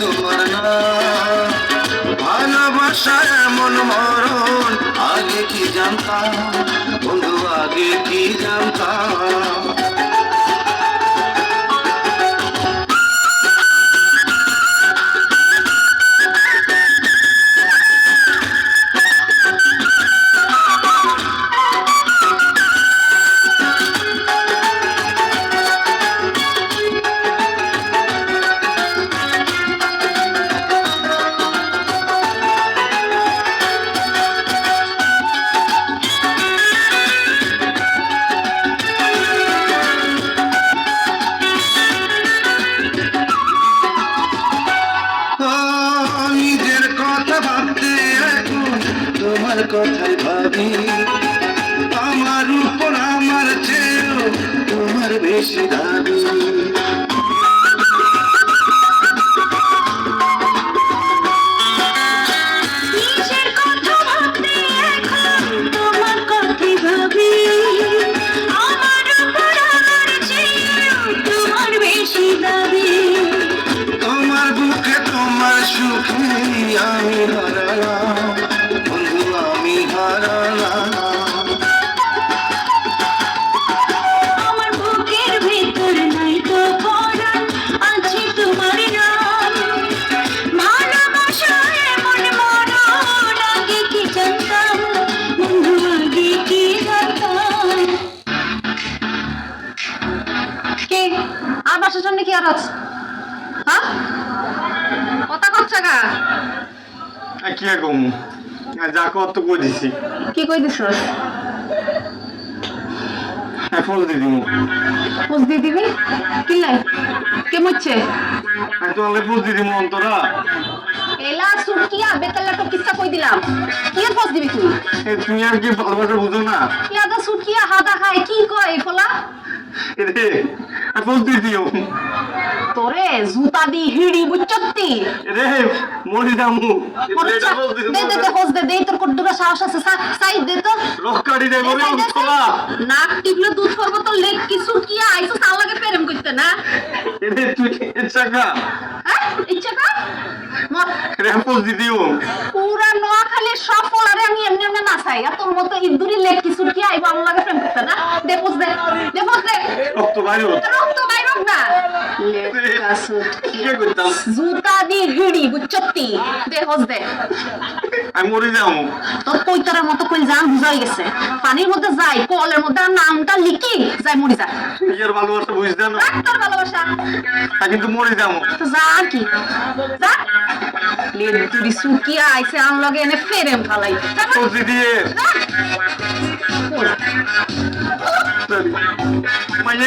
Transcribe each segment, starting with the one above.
তোমার না এমন মরণ আগে কি জানতাম? বন্ধু আগে কি জানতাম? তোমার কথাই ভাবি। আমার উপর আমার চেয়েও তোমার বেশি দাবি বাসার সামনে কি আর আছে? হ্যাঁ? কথা করছে গা? কি যা কত কই দিছি। কি কই দিছ? এখন দিদি পোজ দিয়ে দিবি? কি লাই? কে মরছে আমি তোমাকে বুঝ দিদি অন্তরা। এলা সুটকিয়া বেতাল্লা তো কিসা কই দিলাম? কি আর পোজ দিবি তুই? এ তুমি আর কি ভালোবাসা বুঝো না? ইয়াদা সুটকিয়া হাদা খায় কি কয় ফলা? এরে আর বুঝ দিদিও তোরে জুতা দি হিড়ি বুচ্চত্তি এরে মরি দামু দে দে দে হোস দে দে তোর কদ্দুরা সাহস আছে? সাইড দে তো। রক্কাড়ি দে, দে, দে, অন্তরা নাক টিপলে দুধ করব তো লেগ কি সুটকিয়া আইসো সাল লাগে প্রেম করতে না? এরে তুই এসাকা হ্যাঁ? ইচ্ছা মর পুরা নোয়াখালী সব পোলারে আমি এমনি এমনি নাচাই আর তোর মতো ইদুরি লেগ কি সুটকি আইবো আমার লাগে প্রেম করতে না? দেপোস দে দেপোস দে। রক্ত বাইরে। রক্ত বাইরক না। জুতা দি হিড়ি বুচ্চত্তি দে হোস দে। আমি মরে যাব তোর কইতারের মতো কই জান বুঝাই গেছে পানির মধ্যে যাই কলের মধ্যে নামটা লিখি যাই মরি যা। আর ভালোবাসা বুঝতে না? তোর ভালোবাসা। কিন্তু মরে তো যা কি? যা। লেদুরি সুকিয়া আইছে আন লগে এনে ফেরেম ফালাই। যা না। মাইয়া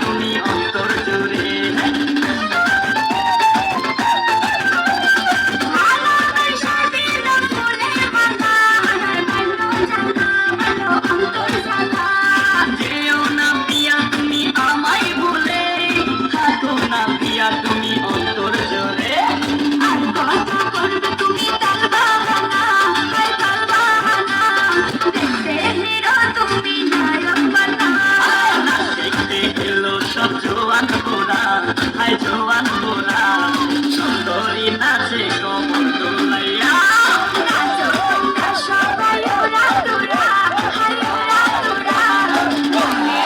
তুমি